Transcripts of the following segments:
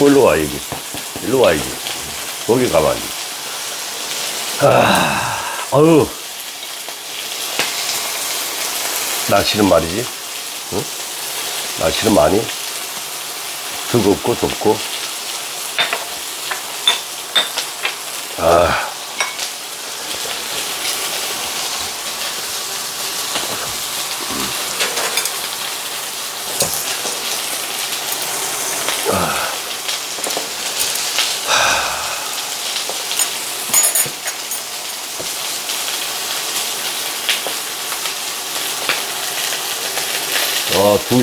코코 일로 와, 여기. 일로 와, 여기. 거기 가만히. 아, 어휴. 날씨는 말이지. 응? 날씨는 많이 뜨겁고 덥고.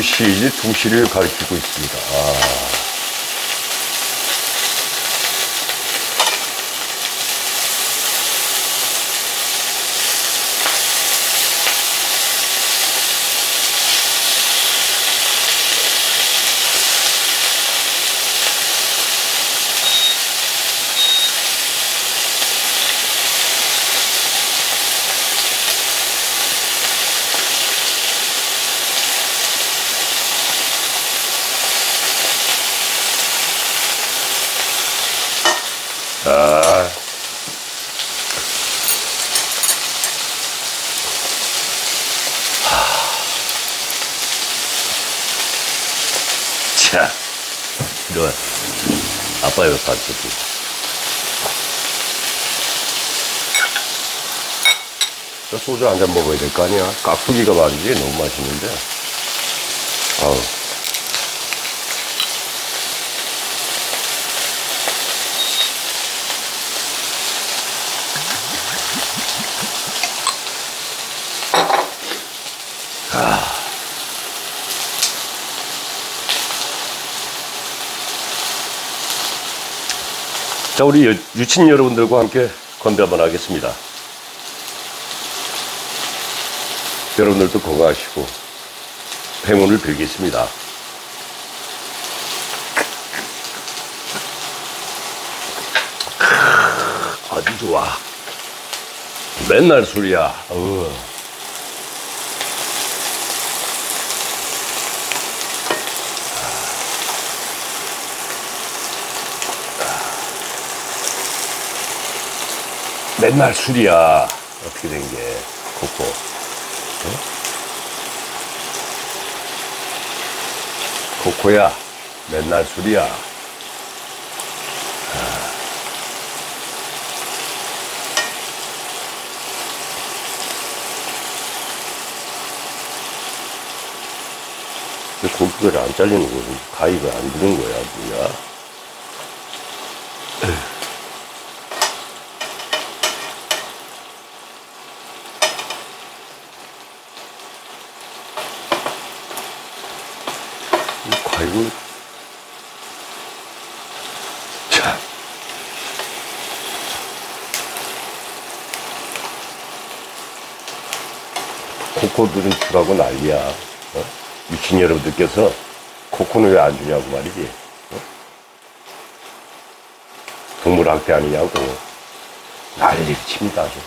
1시, 2시를 가리키고 있습니다. 아. 소주 한 잔 먹어야 될 거 아니야? 깍두기가 말이지. 너무 맛있는데. 아우. 자, 우리 여- 유친 여러분들과 함께 건배 한번 하겠습니다. 여러분들도 건강하시고 행운을 빌겠습니다. 아주 좋아. 맨날 술이야. 어우. 맨날 술이야. 어떻게 된 게, 코코. 어? 코코야, 맨날 술이야. 아. 왜 고기가 안 잘리는 거야? 가위가 안 드는 거야, 뭐야? 이 과육을 자 코코들은 주라고 난리야 어? 유친 여러분들께서 코코는 왜 안 주냐고 말이지 어? 동물 학대 아니냐고 난리를 칩니다 아주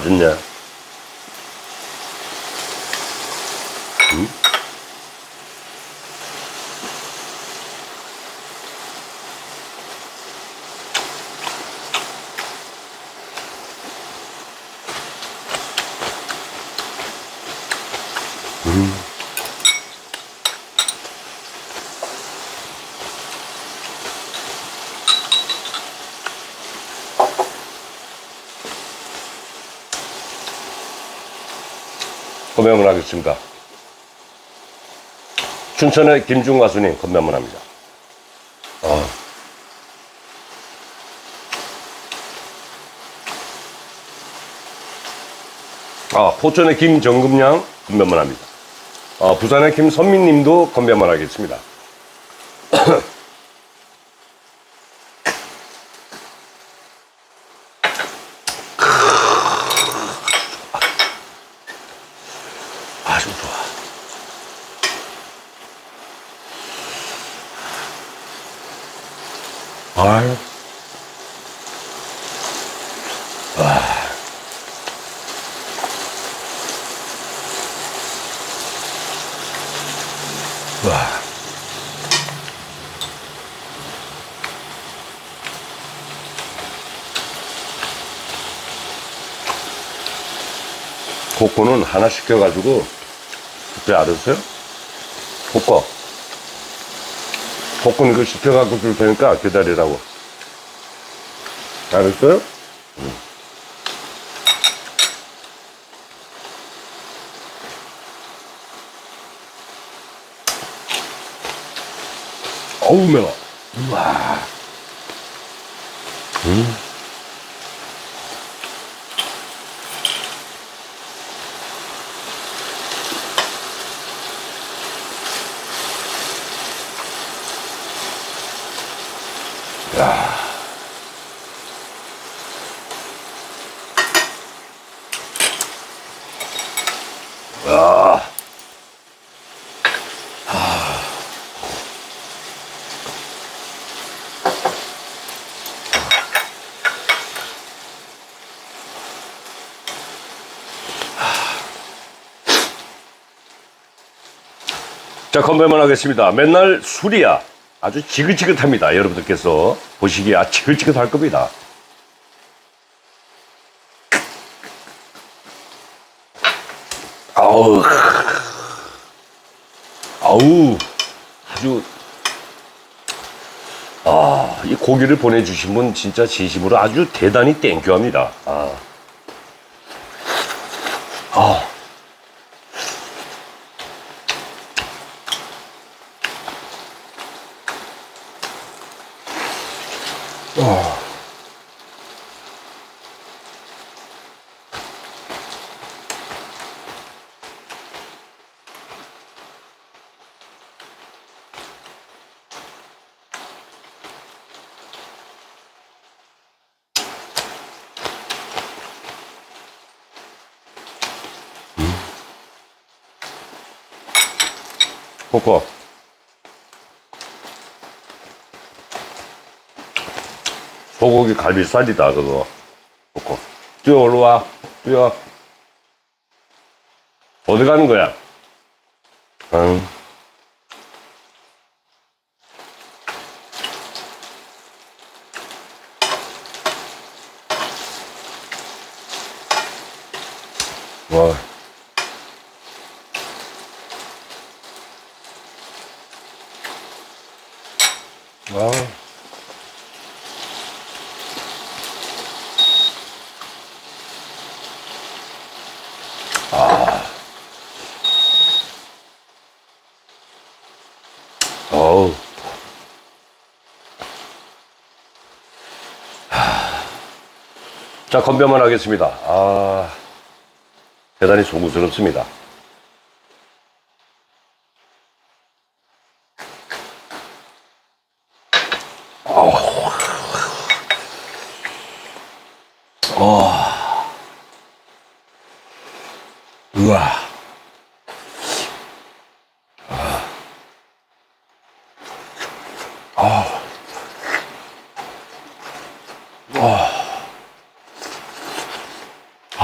진짜 한번 하겠습니다. 춘천의 김중 가수님 한번 합니다. 아. 아, 포천의 김정금양 한번 합니다. 아, 부산의 김선민님도 한번 하겠습니다. 코코는 하나 시켜가지고 그때 알았어요? 코코 코코는 이거 시켜갖고 줄 테니까 기다리라고 알았어요? 응. 어우 매워 우와 음. 아. 자, 건배만 하겠습니다. 맨날 술이야. 아주 지긋지긋합니다. 여러분들께서 보시기에 아, 지긋지긋할 겁니다. 아우, 아우, 아주, 아, 이 고기를 보내주신 분 진짜 진심으로 아주 대단히 땡큐합니다. 아. 아. 코코. 소고기 갈비살이다, 그거. 코코. 뛰어, 올라와. 뛰어. 어디 가는 거야? 응. 와. 아. 아. 어우. 하. 자, 건배만 하겠습니다. 아. 대단히 송구스럽습니다. 우와.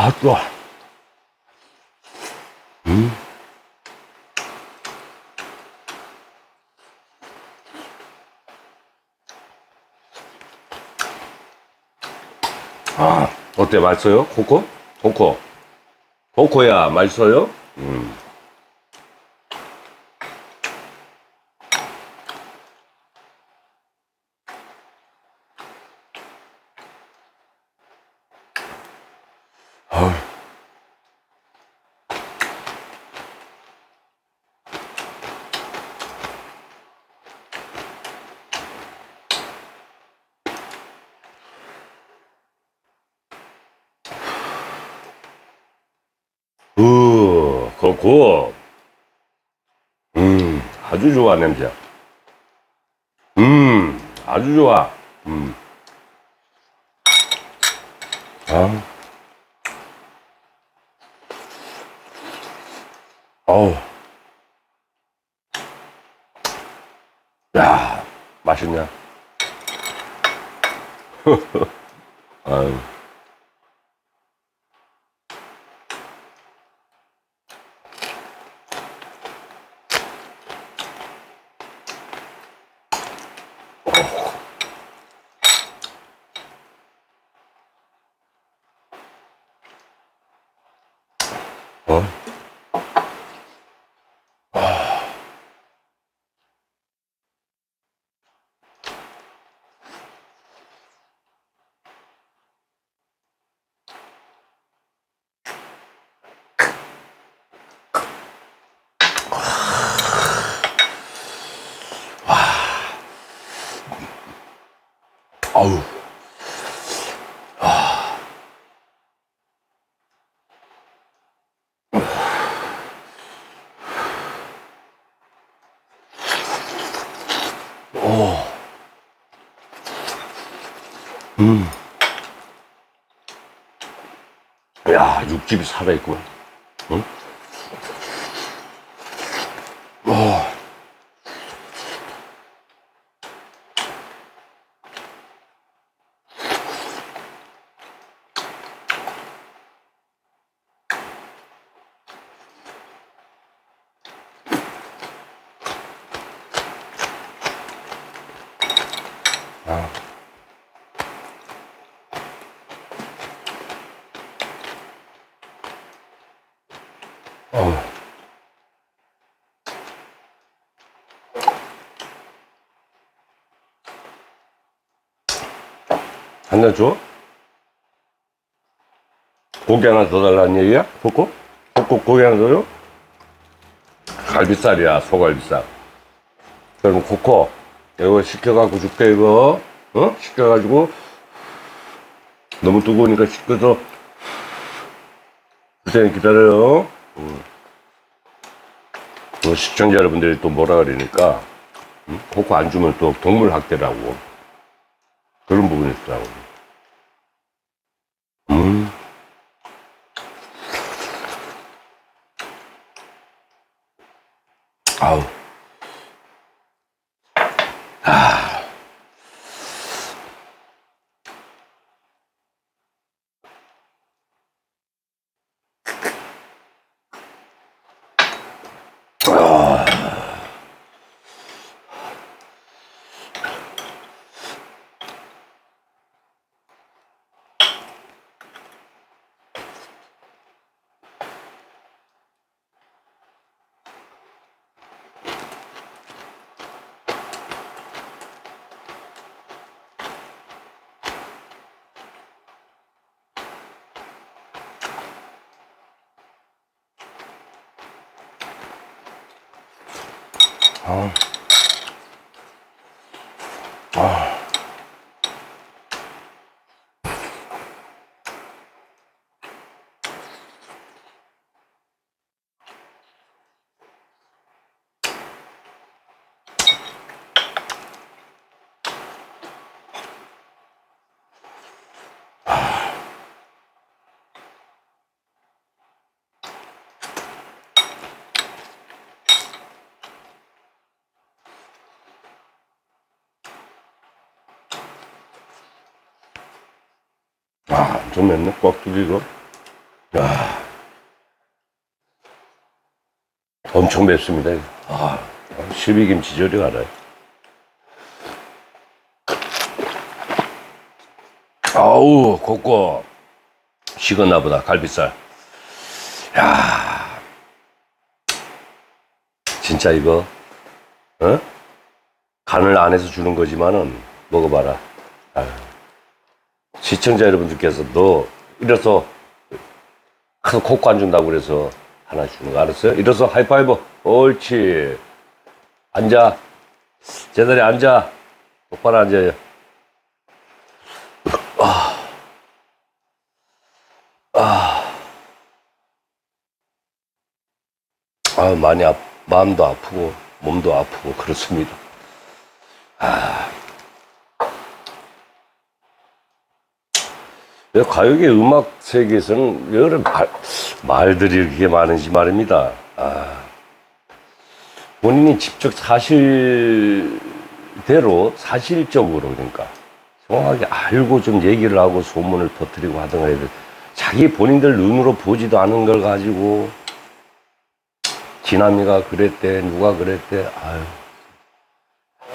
아, 좋아. 아, 어때? 맛있어요? 코코? 코코. 코코야, 맛있어요? 음. 아우. 우, 코코. 음, 아주 좋아, 냄새. 음, 아주 좋아. 음. 아. 어우. 야, 맛있냐? 아유. 어? 아우. 야, 육즙이 살아있구 한잔 줘? 고기 하나 더 달라는 얘기야? 볶고? 볶고 고기 하나 더 줘? 갈비살이야, 소갈비살. 그럼 코코, 이거 시켜갖고 줄게, 이거. 어? 시켜가지고, 너무 뜨거우니까 식혀서, 그때 기다려요. 뭐 시청자 여러분들이 또 뭐라 그러니까 음? 코코 안 주면 또 동물 학대라고 그런 부분이 있더라고. 음. 아우. 아. 아, 좀 맵네, 꽉두기가. 야 엄청 맵습니다. 아, 실비김치 저리 가라. 아우, 곱고. 식었나 보다, 갈비살. 야 진짜 이거, 어? 간을 안 해서 주는 거지만은, 먹어봐라. 아유. 시청자 여러분들께서 너 이래서 가서 코코 안 준다고 그래서 하나 주는 거 알았어요? 이래서 하이파이브. 옳지. 앉아. 제자리에 앉아. 똑바로 앉아요. 아, 아, 많이 아, 마음도 아프고 몸도 아프고 그렇습니다. 왜 가요계 음악 세계에서는 왜 그런 말, 말들이 이렇게 많은지 말입니다. 아, 본인이 직접 사실대로, 사실적으로, 그러니까, 정확하게 알고 좀 얘기를 하고 소문을 퍼뜨리고 하던가 돼. 자기 본인들 눈으로 보지도 않은 걸 가지고 기남이가 그랬대 누가 그랬대 아유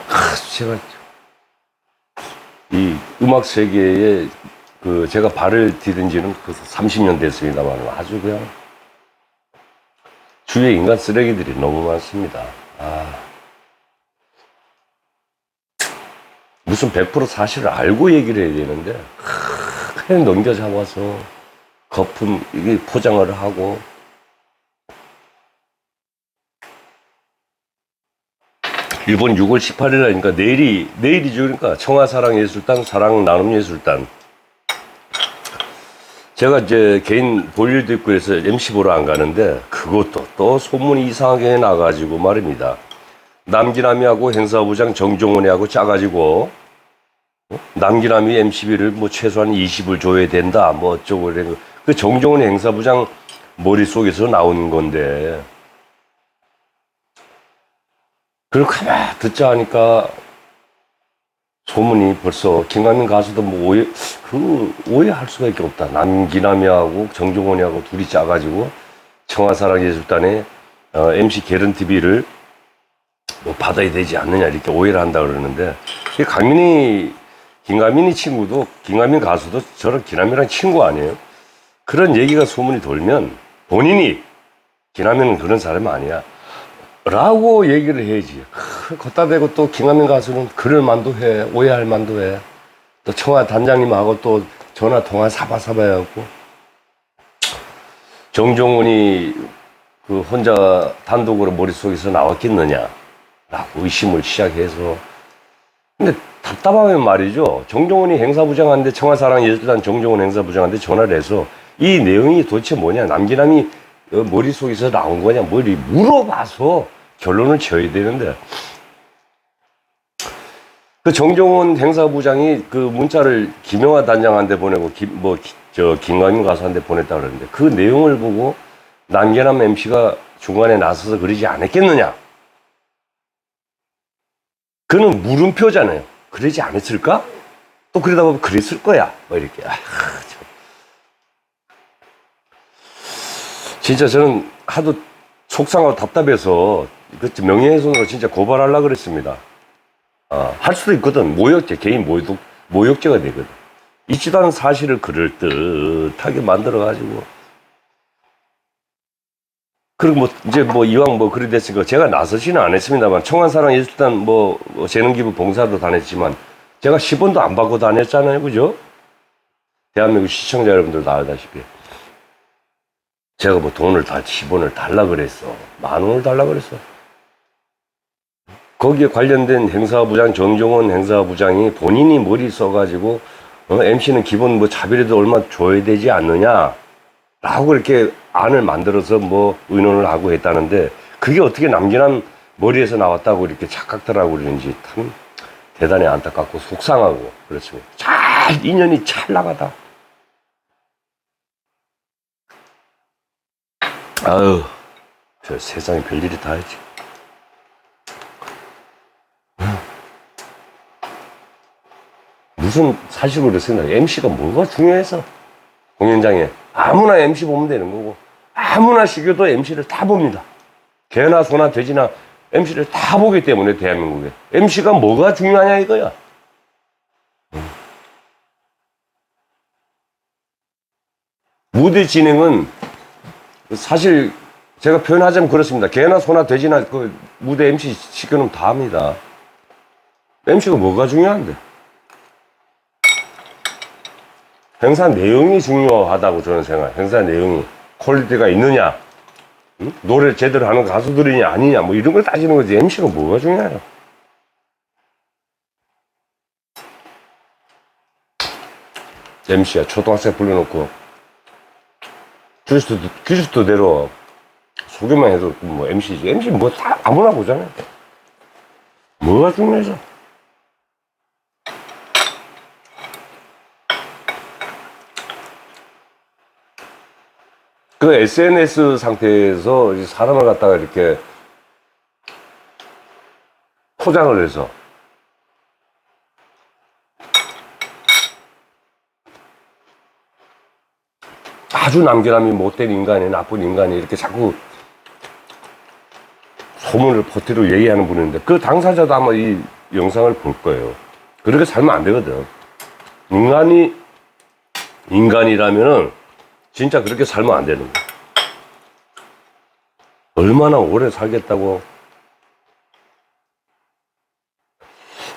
아, 제가 이 음악 세계에 그 제가 발을 디딘 지는 그 30년 됐습니다만 아주 그냥 주위에 인간 쓰레기들이 너무 많습니다. 아. 무슨 100% 사실을 알고 얘기를 해야 되는데 하, 그냥 넘겨잡아서 거품 이게 포장을 하고 일본 6월 18일이니까 내일이 내일이죠 그러니까 청하사랑예술단 사랑나눔예술단 제가 이제 개인 볼 일도 있고 해서 MC 보러 안 가는데 그것도 또 소문이 이상하게 나가지고 말입니다. 남기남이하고 행사부장 정종원이하고 짜가지고 어? 남기남이 MC비를 뭐 최소한 20을 줘야 된다 뭐 어쩌고 그래 그 정종원 행사부장 머릿속에서 나온 건데 그걸 가만 듣자 하니까 소문이 벌써 김강민 가수도 뭐 오해 그 오해할 수밖에 없다. 남기남이하고 정종원이하고 둘이 짜가지고 청하사랑예술단에 어, MC 개런 TV를 뭐 받아야 되지 않느냐 이렇게 오해를 한다 그러는데 이 강민이 김가민이 친구도 김가민 가수도 저런 기남이랑 친구 아니에요? 그런 얘기가 소문이 돌면 본인이 기남이는 그런 사람 아니야. 라고 얘기를 해야지. 크, 걷다 대고 또 김하민 가수는 그럴 만도 해. 오해할 만도 해. 또 청와 단장님하고 또 전화 통화 사바사바 해갖고. 정종훈이 그 혼자 단독으로 머릿속에서 나왔겠느냐. 라고 의심을 시작해서. 근데 답답하면 말이죠. 정종훈이 행사부장한테 청와사랑 예술단 정종훈 행사부장한테 전화를 해서 이 내용이 도대체 뭐냐. 남기남이 어, 머릿속에서 나온 거냐. 뭐 이리 물어봐서 결론을 지어야 되는데. 그 정종훈 행사부장이 그 문자를 김영하 단장한테 보내고 김, 뭐, 기- 저, 김광민 가수한테 보냈다 그러는데 그 내용을 보고 남계남 MC가 중간에 나서서 그러지 않았겠느냐. 그는 물음표잖아요. 그러지 않았을까? 또 그러다 보면 그랬을 거야. 뭐 이렇게. 아, 참. 진짜 저는 하도 속상하고 답답해서 그 명예훼손으로 진짜 고발하려고 그랬습니다. 아, 할 수도 있거든. 모욕죄, 개인 모욕, 모욕죄가 되거든. 않은 사실을 그럴듯하게 만들어가지고. 그리고 뭐, 이제 뭐, 이왕 뭐, 그리 됐으니까 제가 나서지는 않았습니다만, 청안사랑 예술단 뭐, 뭐 재능기부 봉사도 다녔지만, 제가 10원도 안 받고 다녔잖아요. 그죠? 대한민국 시청자 여러분들 다 알다시피. 제가 뭐 돈을 다 10원을 달라 그랬어. 만 원을 달라 그랬어. 거기에 관련된 행사부장 정종원 행사부장이 본인이 머리 써가지고 어, MC는 기본 뭐 자비라도 얼마 줘야 되지 않느냐 라고 이렇게 안을 만들어서 뭐 의논을 하고 했다는데 그게 어떻게 남기남 머리에서 나왔다고 이렇게 착각들하고 그러는지 참 대단히 안타깝고 속상하고 그렇습니다. 잘 인연이 잘 나가다. 아유, 저 세상에 별일이 다 있지. 무슨 사실로 그랬어요? MC가 뭐가 중요해서 공연장에 아무나 MC 보면 되는 거고 아무나 시켜도 MC를 다 봅니다. 개나 소나 돼지나 MC를 다 보기 때문에 대한민국에 MC가 뭐가 중요하냐 이거야. 무대 진행은 사실 제가 표현하자면 그렇습니다. 개나 소나 돼지나 그 무대 MC 시켜놓으면 다 합니다. MC가 뭐가 중요한데? 행사 내용이 중요하다고 저는 생각해요. 행사 내용이 퀄리티가 있느냐, 응? 노래 제대로 하는 가수들이냐 아니냐 뭐 이런 걸 따지는 거지 MC가 뭐가 중요해요. MC야 초등학생 불러놓고 큐시트 큐시트대로 소개만 해도 뭐 MC지 MC 뭐 다 아무나 보잖아요. 뭐가 중요해서? 그 SNS 상태에서 사람을 갖다가 이렇게 포장을 해서 아주 남겨남이 못된 인간이 나쁜 인간이 이렇게 자꾸 소문을 버티로 얘기하는 분인데 그 당사자도 아마 이 영상을 볼 거예요. 그렇게 살면 안 되거든. 인간이 인간이라면은 진짜 그렇게 살면 안 되는 거야. 얼마나 오래 살겠다고.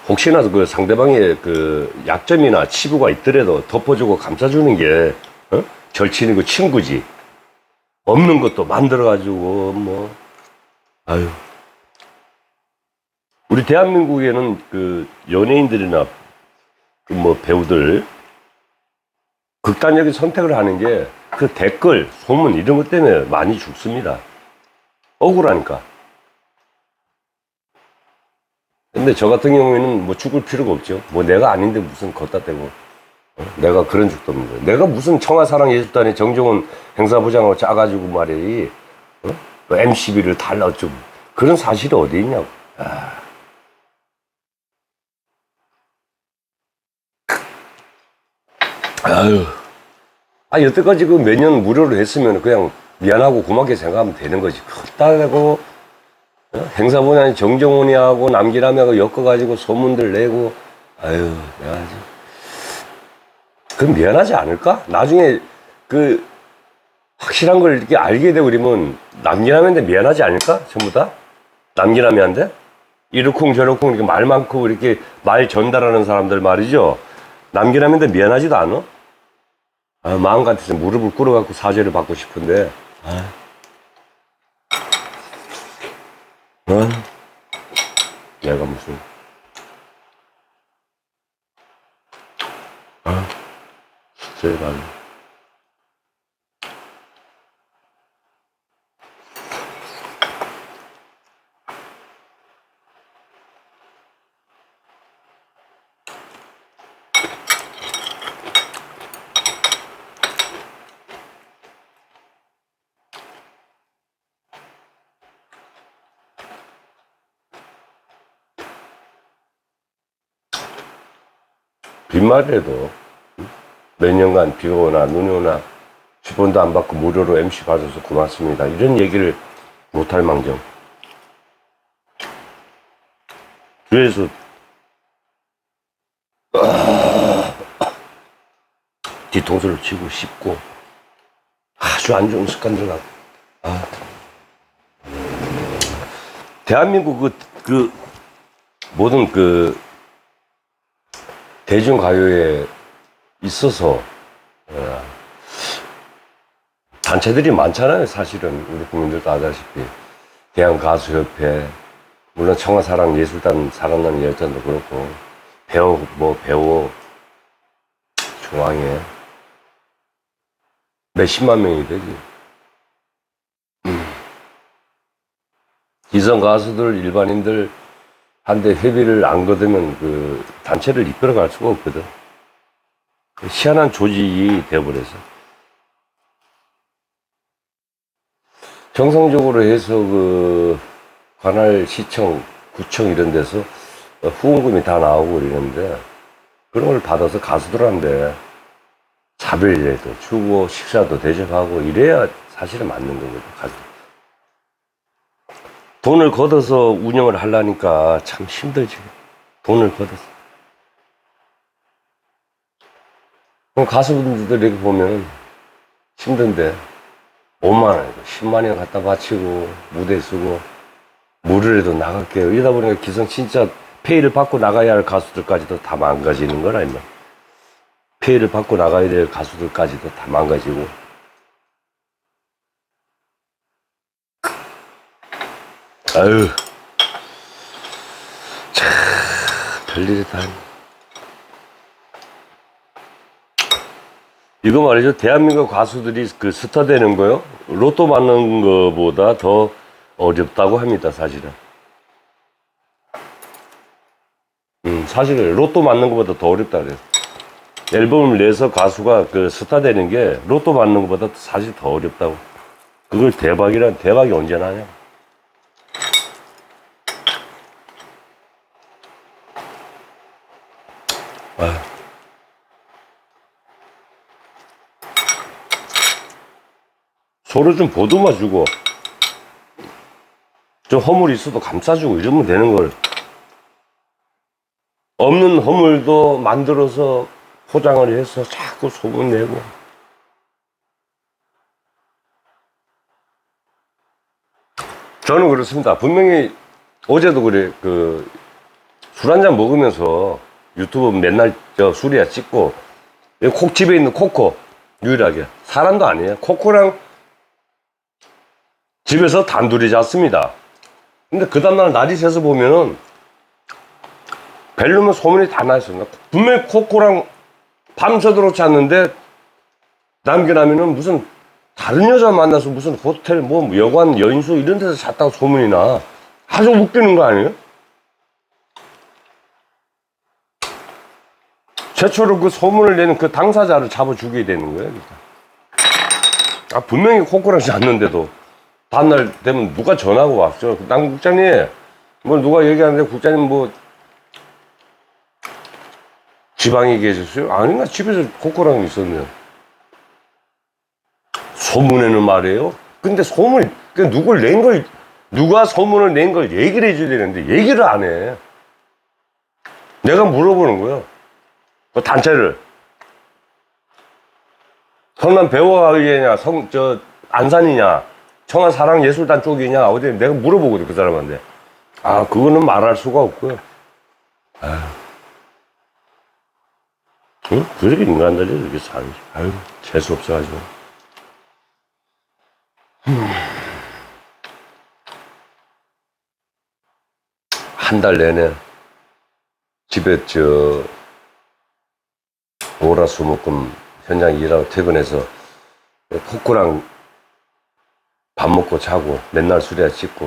혹시나 그 상대방의 그 약점이나 치부가 있더라도 덮어주고 감싸주는 게 어? 절친이고 친구지. 없는 것도 만들어가지고 뭐 아유. 우리 대한민국에는 그 연예인들이나 그 뭐 배우들 극단적인 선택을 하는 게 그 댓글, 소문 이런 것 때문에 많이 죽습니다. 억울하니까. 근데 저 같은 경우에는 뭐 죽을 필요가 없죠. 뭐 내가 아닌데 무슨 걷다 대고. 어? 내가 그런 적도 없는데. 내가 무슨 청아사랑예술단의 정종원 행사부장으로 짜가지고 말이, 어? 그 MCB를 달라 어쩌고. 그런 사실이 어디 있냐고. 아. 아유. 아, 여태까지 그 몇 년 무료로 했으면 그냥 미안하고 고맙게 생각하면 되는 거지. 대고, 어? 행사분야니 정정훈이 하고 남기라며 엮어가지고 소문들 내고, 아유, 내가. 그럼 미안하지 않을까? 나중에 그 확실한 걸 이렇게 알게 되고 그러면 남기라면데 미안하지 않을까? 전부 다? 남기라면데? 이러쿵 저러쿵 이렇게 말 많고 이렇게 말 전달하는 사람들 말이죠. 남기라면데 미안하지도 않아? 아, 마음 같아서 무릎을 꿇어갖고 사죄를 받고 싶은데, 아. 어? 내가 무슨, 아, 제발. 빈말이라도 몇 년간 비가 오나 눈이 오나 10원도 안 받고 무료로 MC 받아서 고맙습니다. 이런 얘기를 못할 망정. 교회에서 아, 뒤통수를 치고 씹고 아주 안 좋은 습관들 갖고 아. 대한민국 그, 그 모든 그 대중가요에 있어서 어, 단체들이 많잖아요 사실은. 우리 국민들도 아다시피. 대한가수협회 물론 청아사랑예술단 사랑나는 예술단도 그렇고 배우 뭐 배우 중앙에 몇십만 명이 되지. 음. 기성 가수들 일반인들 한데 회비를 안 거두면 그 단체를 이끌어 갈 수가 없거든. 그 희한한 조직이 되어버려서. 정상적으로 해서 그 관할 시청, 구청 이런 데서 후원금이 다 나오고 이러는데 그런 걸 받아서 가수들한테 차별제도 주고 식사도 대접하고 이래야 사실은 맞는 거거든. 가수. 돈을 걷어서 운영을 하려니까 참 힘들지. 돈을 걷어서. 가수분들 이렇게 보면 힘든데 5만 원, 10만 원 갖다 바치고 무대 쓰고 무료라도 나갈게요. 이러다 보니까 기성 진짜 페이를 받고 나가야 할 가수들까지도 다 망가지는 거라 임마. 페이를 받고 나가야 될 가수들까지도 다 망가지고 아유 참 별일이 다. 이거 말이죠. 대한민국 가수들이 그 스타 되는 거요. 로또 맞는 거보다 더 어렵다고 합니다, 사실은. 음, 사실은 로또 맞는 것보다 더 어렵다 그래요. 앨범을 내서 가수가 그 스타 되는 게 로또 맞는 것보다 사실 더 어렵다고. 그걸 대박이란 대박이 언제 나냐? 서로 좀 보듬어 주고 좀 허물이 있어도 감싸주고 이러면 되는 걸 없는 허물도 만들어서 포장을 해서 자꾸 소문 내고 저는 그렇습니다. 분명히 어제도 그래 그 술 한 잔 먹으면서 유튜브 맨날 저 술이야 찍고 콕 집에 있는 코코 유일하게 사람도 아니에요. 코코랑 집에서 단둘이 잤습니다. 근데 그 다음날 날이 새서 보면은 벨루면 소문이 다 나 있습니다. 분명히 코코랑 밤새도록 잤는데 남겨나면은 무슨 다른 여자 만나서 무슨 호텔 뭐 여관 여인수 이런 데서 잤다고 소문이 나. 아주 웃기는 거 아니에요? 최초로 그 소문을 내는 그 당사자를 잡아 죽여야 되는 거예요. 그러니까. 아, 분명히 코코랑 잤는데도 다음날 되면 누가 전화가 왔죠. 남 국장님, 뭐 누가 얘기하는데 국장님 뭐 지방에 계셨어요? 나 집에서 코코랑 있었네요. 소문에는 말이에요. 근데 소문, 그 누굴 낸 걸, 누가 소문을 낸 걸 얘기를 해줘야 되는데 얘기를 안 해. 내가 물어보는 거예요. 그 단체를. 성남 배우가의회냐, 성, 저, 안산이냐, 청안 사랑예술단 쪽이냐, 어디, 내가 물어보거든, 그 사람한테. 아, 그거는 말할 수가 없고요. 아. 응? 그렇게 인간들이 이렇게 살지. 아유, 재수 없어가지고. 한 달 내내 집에 저 오라수목금 현장 일하고 퇴근해서 코코랑 밥 먹고 자고 맨날 술이야 씻고